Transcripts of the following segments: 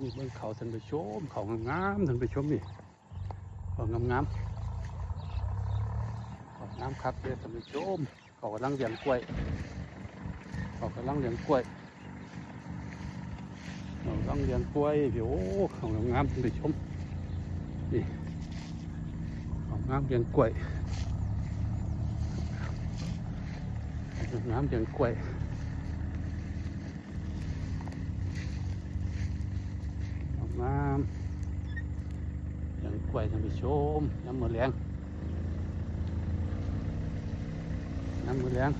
นี่เบื้องเขาท่านผู้ชม เขางามๆท่านผู้ชมนี่เขางามๆเขางามครับเด้อท่านผู้ชม เขากำลังเลี้ยงกล้วย เขากำลังเลี้ยงกล้วยเขากำลังเลี้ยงกล้วยพี่โอ้เขางามๆท่านผู้ชมนี่เขางามเลี้ยงกล้วยงามเลี้ยงกล้วย ออกน้ำยังกล้ท่านผู้ชมน้ำมือแรงน้ำมือแรง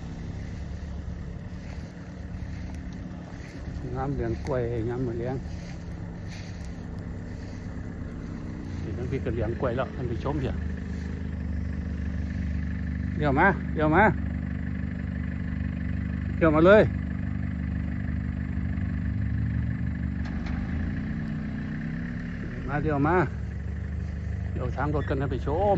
น้ำเลี้ยงกล้วยน้ำมือแรงนี่ท่านพี่ก็เลี้ยงกล้วยแล้วท่านผู้ชมเดี๋ยวเดี๋ยวมาเดี๋ยวมาเดี๋ยวมาเลยมาเดี๋ยวมา เดี๋ยวทางรถกันนะไปชม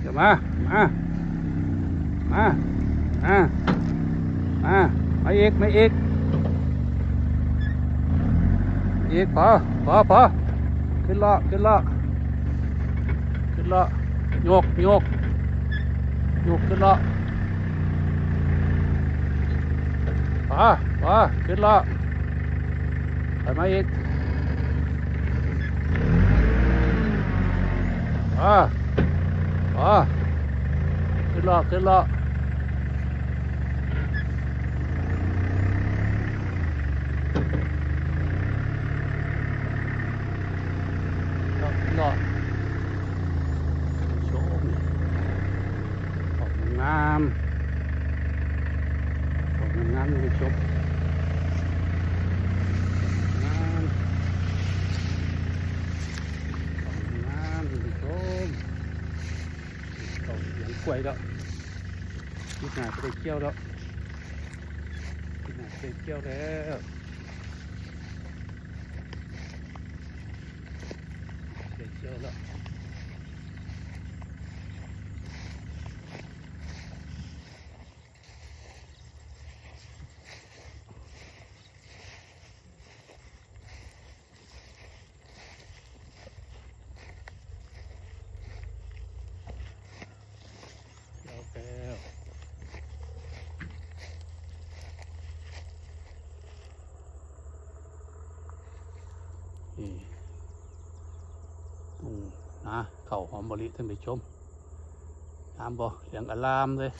เดี๋ยวมา มา มา มา มา มาอีกมาอีกอีกพอพอพอขึ้นล้อขึ้นล้อขึ้นล้อโยกโยกโยกขึ้นล้อพอ พอขึ้นล้อไปมาอีกพอพอขึ้นล้อขึ้นล้อล้อขึ้นล้อโชมออกงามออกงามเลยชม งามของงามคุณผู้ชมเขาเลี้ยงกล้ วยแล้วที่หน้าจะได้เกี่ยวแล้วที่หน้าจะได้เกี่ยวแล้วได้เกี่ยวแล้วเกี่ยวแล้ว นี่อืมนะเข่าหอมบริท่านไปชมตามบ่เสียงอลามเลย